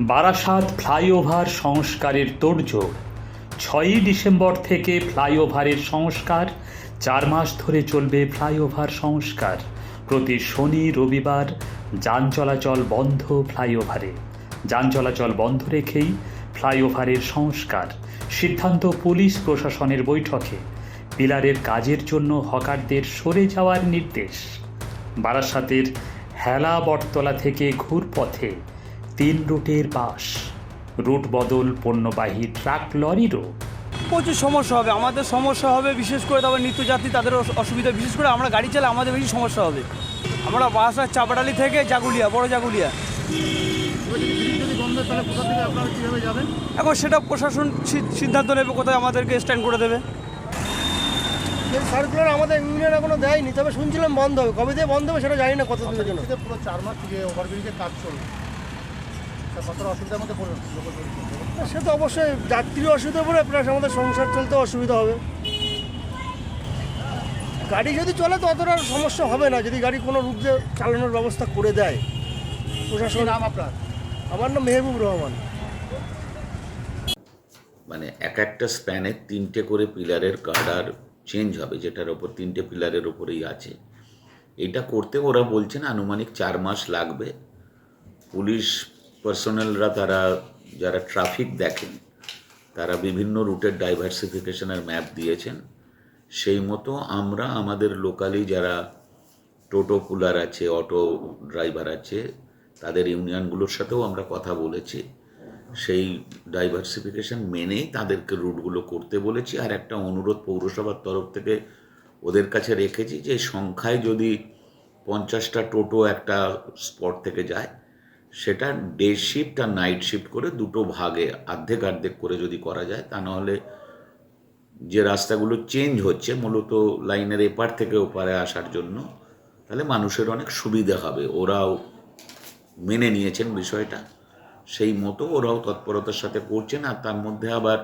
Barasat flyover সংস্কারের তোড়জোড়। ছয়ই ডিসেম্বর থেকে ফ্লাইওভারের সংস্কার, চার মাস ধরে চলবে ফ্লাইওভার সংস্কার। প্রতি শনি, রবিবার যান চলাচল বন্ধ ফ্লাইওভারে। যান চলাচল বন্ধ রেখেই ফ্লাইওভারের সংস্কার, সিদ্ধান্ত পুলিশ প্রশাসনের বৈঠকে। পিলারের কাজের জন্য হকারদের সরে যাওয়ার নির্দেশ। বারাসাতের হেলা বটতলা থেকে ঘুরপথে তিন রুটের বাস। রুট বদল পণ্যবাহী ট্রাক লরিরও প্রচুর সমস্যা হবে আমাদের সমস্যা হবে বিশেষ করে তারপর নিত্যযাত্রী তাদের অসুবিধা বিশেষ করে আমরা গাড়ি চালাই আমাদের বেশি সমস্যা হবে। আমরা বাস আর চাপাডালি থেকে জাগুলিয়া বড় জাগুলিয়া। যদি বন্ধ তাহলে কোথা থেকে আপনারা কীভাবে যাবেন এখন সেটা প্রশাসন সিদ্ধান্ত নেবে কোথায় আমাদেরকে স্ট্যান্ড করে দেবে। এই সার্কুলার আমাদের ইউনিয়ন এখনও দেয়নি তবে শুনছিলাম বন্ধ হবে। কবে দিয়ে বন্ধ হবে সেটা জানি না কত দিনের জন্য। পুরো চার মাস থেকে ওভারব্রিজের কাজ চলবে তা কতটা অসুবিধার মধ্যে পড়বে লোকাল পরিবহন। সে তো অবশ্যই যাত্রী অসুবিধা পড়ে প্লাস আমাদের সংসার চলতে অসুবিধা হবে। গাড়ি যদি চলে তো অতটা সমস্যা হবে না যদি গাড়ি কোনো রূপ দিয়ে চালানোর ব্যবস্থা করে দেয়। প্রশাসন নাম আপনার? আমার নাম মেহবুব রহমান। মানে এক একটা স্প্যানে তিনটে করে পিলারের গার্ডার চেঞ্জ হবে যেটার ওপর তিনটে পিলারের ওপরেই আছে। এটা করতে ওরা বলছেন আনুমানিক চার মাস লাগবে। পুলিশ পার্সোনালরা তারা, যারা ট্রাফিক দেখেন, তারা বিভিন্ন রুটের ডাইভার্সিফিকেশনের ম্যাপ দিয়েছেন। সেই মতো আমরা আমাদের লোকালি যারা টোটো পুলার আছে অটো ড্রাইভার আছে, তাদের ইউনিয়নগুলোর সাথেও আমরা কথা বলেছি। সেই ডাইভার্সিফিকেশন মেনেই তাদেরকে রুটগুলো করতে বলেছি। আর একটা অনুরোধ পৌরসভার তরফ থেকে ওদের কাছে রেখেছি যে সংখ্যায় যদি পঞ্চাশটা টোটো একটা স্পট থেকে যায় সেটা ডে শিফট আর নাইট শিফট করে দুটো ভাগে, অর্ধেক অর্ধেক করে যদি করা যায়, তা নাহলে যে রাস্তাগুলো চেঞ্জ হচ্ছে মূলত লাইনের এপার থেকে ওপারে আসার জন্য, তাহলে মানুষের অনেক সুবিধা হবে। ওরাও মেনে নিয়েছেন বিষয়টা। সেই মতো ওরাও তৎপরতার সাথে করছেন, আর তার মধ্যে আবার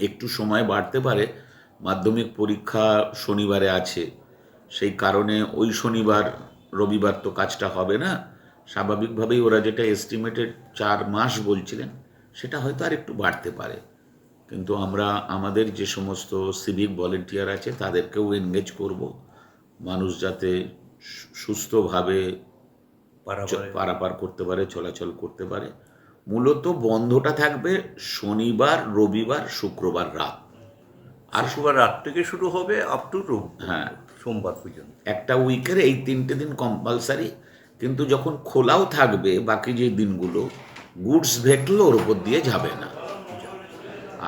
একটু সময় বাড়তে পারে। মাধ্যমিক পরীক্ষা শনিবারে আছে। সেই কারণে ওই শনিবার, রবিবার তো কাজটা হবে না। স্বাভাবিকভাবেই ওরা যেটা এস্টিমেটেড চার মাস বলছিলেন সেটা হয়তো আর একটু বাড়তে পারে। কিন্তু আমরা আমাদের যে সমস্ত সিভিক ভলেন্টিয়ার আছে তাদেরকেও এনগেজ করব। মানুষ যাতে সুস্থভাবে পারাপার। করতে পারে চলাচল করতে পারে। মূলত বন্ধটা থাকবে শনিবার রবিবার শুক্রবার রাত। আর শুক্রবার রাত থেকে শুরু হবে আপ টু হ্যাঁ। সোমবার পর্যন্ত। একটা উইকের এই তিনটে দিন কম্পালসারি কিন্তু যখন খোলাও থাকবে বাকি যে দিনগুলো, গুডস ভেহিকল ওর উপর দিয়ে যাবে না।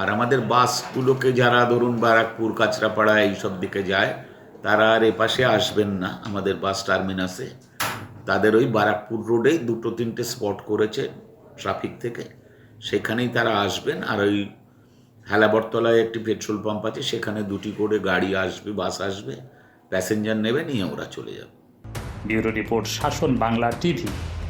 আর আমাদের বাসগুলোকে যারা ধরুন বারাকপুর কাঁচরাপাড়া এইসব দিকে যায়, তারা আর এপাশে আসবেন না আমাদের বাস টার্মিনাসে। তাদের ওই বারাকপুর রোডেই দুটো তিনটে স্পট করেছে ট্রাফিক থেকে। সেখানেই তারা আসবেন আর ওই হেলাবরতলায় একটি পেট্রোল পাম্প আছে, সেখানে দুটি করে গাড়ি আসবে, বাস আসবে, প্যাসেঞ্জার নেবে, নিয়ে ওরা চলে যাবে। ব্যুরো রিপোর্ট শাসন বাংলা টিভি।